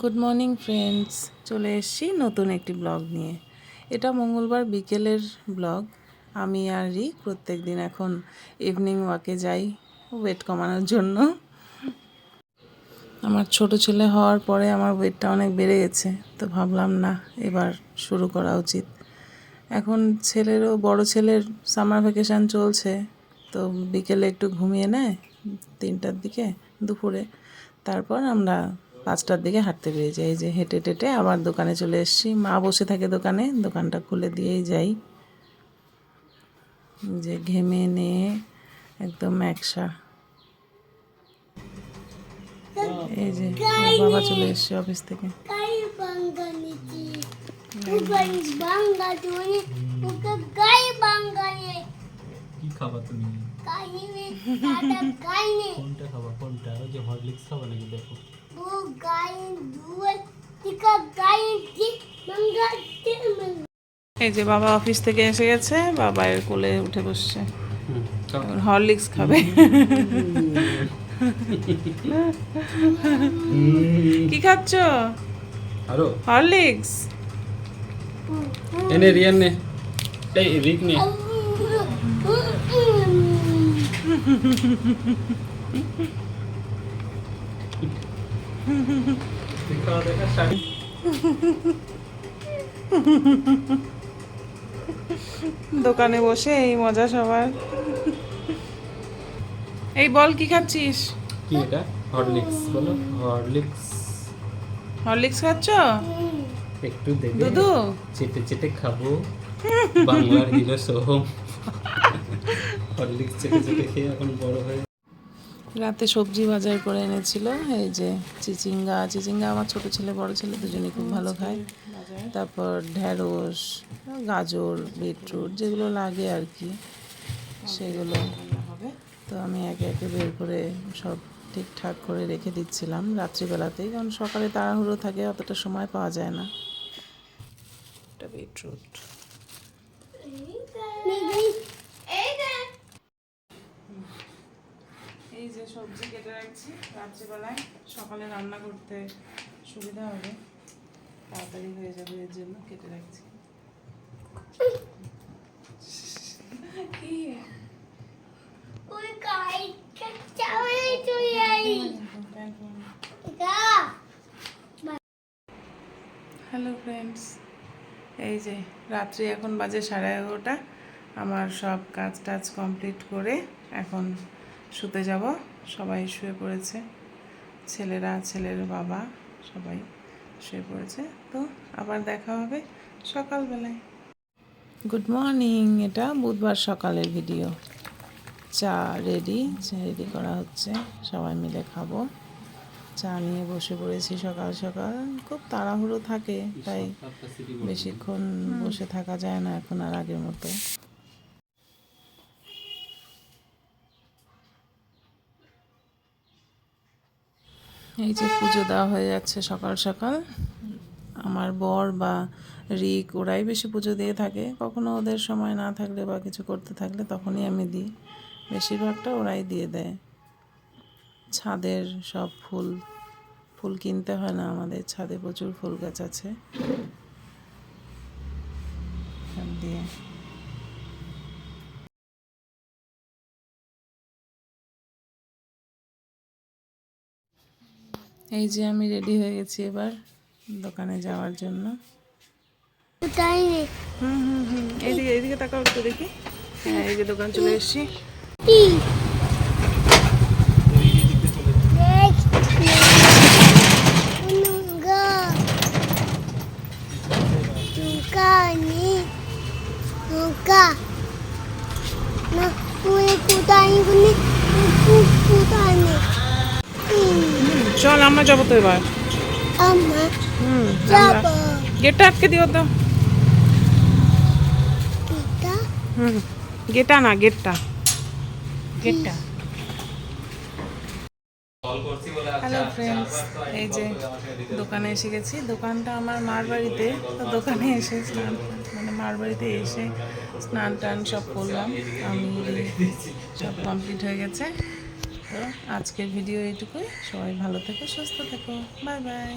Good morning friends চলে এসেছি নতুন একটি ব্লগ নিয়ে। এটা মঙ্গলবার বিকেলের ব্লগ আমি আর রি প্রত্যেক দিন এখন ইভিনিং ওয়াকে যাই ওয়েট কমানোর জন্য। আমার ছোট ছেলে হওয়ার পরে আমার ওয়েটটা অনেক বেড়ে গেছে, তো ভাবলাম না, এবার শুরু করা উচিত। এখন ছেলেরও, বড় ছেলের সামার ভ্যাকেশান চলছে, তো বিকেলে একটু ঘুমিয়ে নেয়, তিনটার দিকে, দুপুরে। তারপর আমরা পাঁচটার দিকে হাঁটতে বেরিয়ে যাই এই যে হেঁটে টেটে আবার দোকানে চলে এসেছি। মা বসে থাকে দোকানে। দোকানটা খুলে দিয়েই যাই। যে ঘেমে নিয়ে একদম একসা। এই যে বাবা চলে এসছে অফিস থেকে. কি খাবা তুমি? কোনটা? ওই যে হরলিক্স খাবা নাকি? দেখো। dua tiga kai di bangga di bangga. এই যে বাবা অফিস থেকে এসে গেছে বাবা এর কোলে উঠে বসছে। হরলিক্স খাবে। কি খাচ্ছ? আরও। হরলিক্স এনে রিয়ান নে। এই রিক নে। শাড়ি দোকানে বসে এই মজা সবার। এই বল কি খাচ্ছিস? কি এটা? হরলিক্স বলো। হরলিক্স হরলিক্স খাচ্ছ? একটু দেবে। দুধু? চেটে চেটে খাব। বাংলার হিরো সোহম। হরলিক্স চেটে চেটে খেয়ে এখন বড় হয়ে রাতে সবজি বাজার করে এনেছিল এই যে চিচিঙ্গা। চিচিঙ্গা আমার ছোট ছেলে বড় ছেলে দুজনেই খুব ভালো খায়। তারপর ঢ্যাঁড়স গাজর বিটরুট যেগুলো লাগে আর কি সেগুলো। তো আমি একে একে বের করে সব ঠিকঠাক করে রেখে দিচ্ছিলাম রাত্রিবেলাতেই কারণ সকালে তাড়াহুড়ো থাকে অতটা সময় পাওয়া যায় না। এটা বিটরুট এই যে সবজি কেটে রাখছি। রাত্রিবেলায় সকালে রান্না করতে সুবিধা হবে। তাড়াতাড়ি হয়ে যাবে এর জন্য কেটে রাখছি. হ্যালো ফ্রেন্ডস এই যে রাত্রি এখন বাজে সাড়ে এগারোটা। আমার সব কাজ টাজ কমপ্লিট করে এখন শুতে যাব। সবাই শুয়ে পড়েছে। ছেলেরা ছেলের বাবা সবাই শুয়ে পড়েছে। তো আবার দেখা হবে সকালবেলায়। গুড মর্নিং এটা বুধবার সকালের ভিডিও চা রেডি রেডি করা হচ্ছে। সবাই মিলে খাব। চা নিয়ে বসে পড়েছি সকাল সকাল। খুব তাড়াহুড়ো থাকে তাই বেশিক্ষণ বসে থাকা যায় না এখন আর আগের মতো। এই যে পুজো দেওয়া হয়ে যাচ্ছে সকাল সকাল। আমার বর বা রিক ওরাই বেশি পুজো দিয়ে থাকে। কখনো ওদের সময় না থাকলে বা কিছু করতে থাকলে তখনই আমি দিই। বেশিরভাগটা ওরাই দিয়ে দেয়। ছাদের সব ফুল ফুল কিনতে হয় না আমাদের ছাদে প্রচুর ফুল গাছ আছে। দিয়ে এই যে আমি রেডি হয়ে গেছি এবার দোকানে যাওয়ার জন্য। হুম হুম হুম। এইদিকে এইদিকে তাকাও একটু দেখি। হ্যাঁ এই যে দোকান চলে এসেছি. Unungga. Suka চল আমরা যাব তো এবার. হুম গেটটা আটকে দিও তো. হুম গেটটা না গেটটা। গেটটা। হ্যালো ফ্রেন্ডস এই যে দোকানে এসে গেছি। দোকানটা আমার মার বাড়িতে। তো দোকানে এসে স্নান মানে মার বাড়িতে এসে স্নান টান সব করলাম। আমি সব কমপ্লিট হয়ে গেছে। তো আজকের ভিডিও এইটুকুই। সবাই ভালো থেকো সুস্থ থেকো। Bye bye.